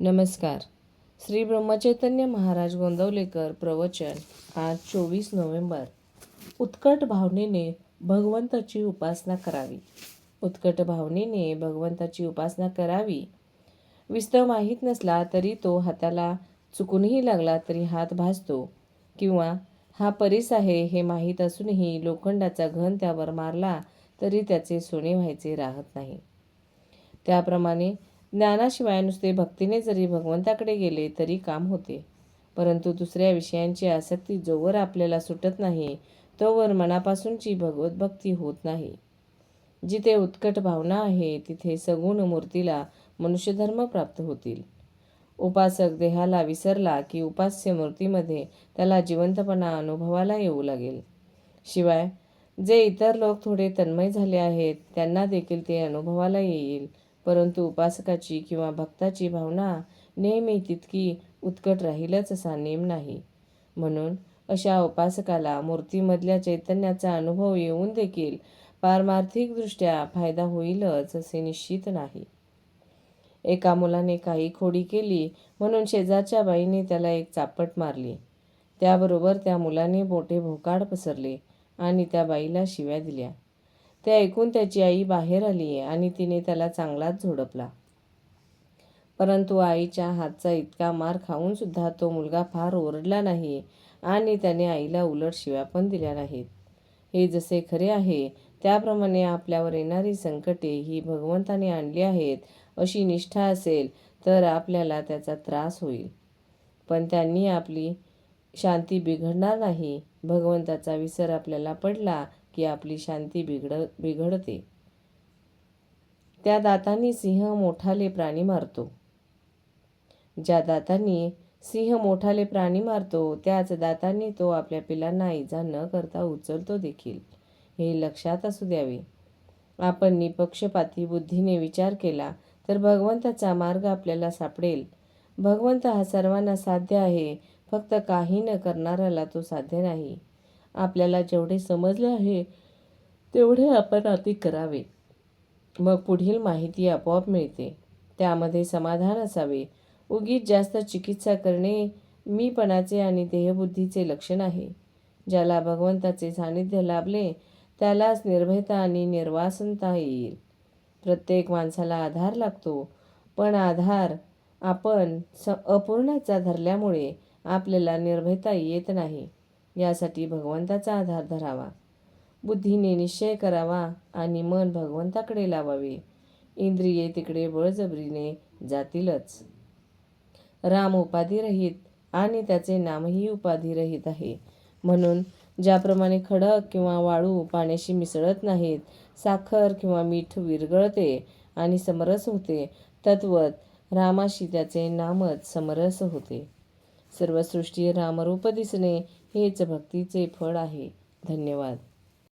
नमस्कार. श्री ब्रह्मचैतन्य महाराज गोंदवलेकर प्रवचन आज चोवीस नोव्हेंबर. उत्कट भावनेने भगवंताची उपासना करावी. उत्कट भावनेने भगवंताची उपासना करावी. विस्तव माहीत नसला तरी तो हाताला चुकूनही लागला तरी हात भाजतो किंवा हा परीस आहे हे माहीत असूनही लोखंडाचा घन त्यावर मारला तरी त्याचे सोने व्हायचे राहत नाही. त्याप्रमाणे ज्ञानाशिवाय नुसते भक्तीने जरी भगवंताकडे गेले तरी काम होते. परंतु दुसऱ्या विषयांची आसक्ती जोवर आपल्याला सुटत नाही तोवर मनापासूनची भगवत भक्ती होत नाही. जिथे उत्कट भावना आहे तिथे सगुण मूर्तीला मनुष्यधर्म प्राप्त होतील. उपासक देहाला विसरला की उपास्य मूर्तीमध्ये त्याला जिवंतपणा अनुभवाला येऊ लागेल. शिवाय जे इतर लोक थोडे तन्मय झाले आहेत त्यांना देखील ते अनुभवाला येईल. परंतु उपासकाची किंवा भक्ताची भावना नेहमी तितकी उत्कट राहीलच असा नेम नाही. म्हणून अशा उपासकाला मूर्तीमधल्या चैतन्याचा अनुभव येऊन देखील पारमार्थिकदृष्ट्या फायदा होईलच असे निश्चित नाही. एका मुलाने काही खोडी केली म्हणून शेजारच्या बाईने त्याला एक चापट मारली. त्याबरोबर त्या मुलाने मोठे भोकाड पसरले आणि त्या बाईला शिव्या दिल्या. ते ऐकून त्याची आई बाहेर आली आणि तिने त्याला चांगलाच झोडपला. परंतु आईच्या हातचा इतका मार खाऊन सुद्धा तो मुलगा फार ओरडला नाही आणि त्याने आईला उलट शिव्या पण दिल्या नाहीत. हे जसे खरे आहे त्याप्रमाणे आपल्यावर येणारी संकटे ही भगवंताने आणली आहेत अशी निष्ठा असेल तर आपल्याला त्याचा त्रास होईल. पण त्यांनी आपली शांती बिघडणार नाही. भगवंताचा विसर आपल्याला पडला की आपली शांती बिघड बिघडते. त्या दातांनी सिंह मोठाले प्राणी मारतो. ज्या दातांनी सिंह मोठाले प्राणी मारतो त्याच दातांनी तो आपल्या पिलांना इजा न करता उचलतो देखील. हे लक्षात असू द्यावे. आपण निपक्षपाती बुद्धीने विचार केला तर भगवंताचा मार्ग आपल्याला सापडेल. भगवंत हा सर्वांना साध्य आहे फक्त काही न करणाऱ्याला तो साध्य नाही. आपल्याला जेवढे समजले आहे तेवढे आपण अति करावे. मग पुढील माहिती आपोआप मिळते. त्यामध्ये समाधान असावे. उगीच जास्त चिकित्सा करणे मीपणाचे आणि देहबुद्धीचे लक्षण आहे. ज्याला भगवंताचे सानिध्य लाभले त्यालाच निर्भयता आणि निर्वासनता येईल. प्रत्येक माणसाला आधार लागतो. पण आधार आपण स अपूर्णाचा धरल्यामुळे आपल्याला निर्भयता येत नाही. यासाठी भगवंताचा आधार धरावा. बुद्धीने निश्चय करावा आणि मन भगवंताकडे लावावे. इंद्रिये तिकडे बळजबरीने जातीलच. राम उपाधिरहित आणि त्याचे नामही उपाधिरहित आहे. म्हणून ज्याप्रमाणे खडक किंवा वाळू पाण्याशी मिसळत नाहीत साखर किंवा मीठ विरगळते आणि समरस होते तत्वत रामाशी त्याचे नामच समरस होते. सर्व सृष्टी रामरूप दिसणे हेच भक्तीचे फळ आहे. धन्यवाद.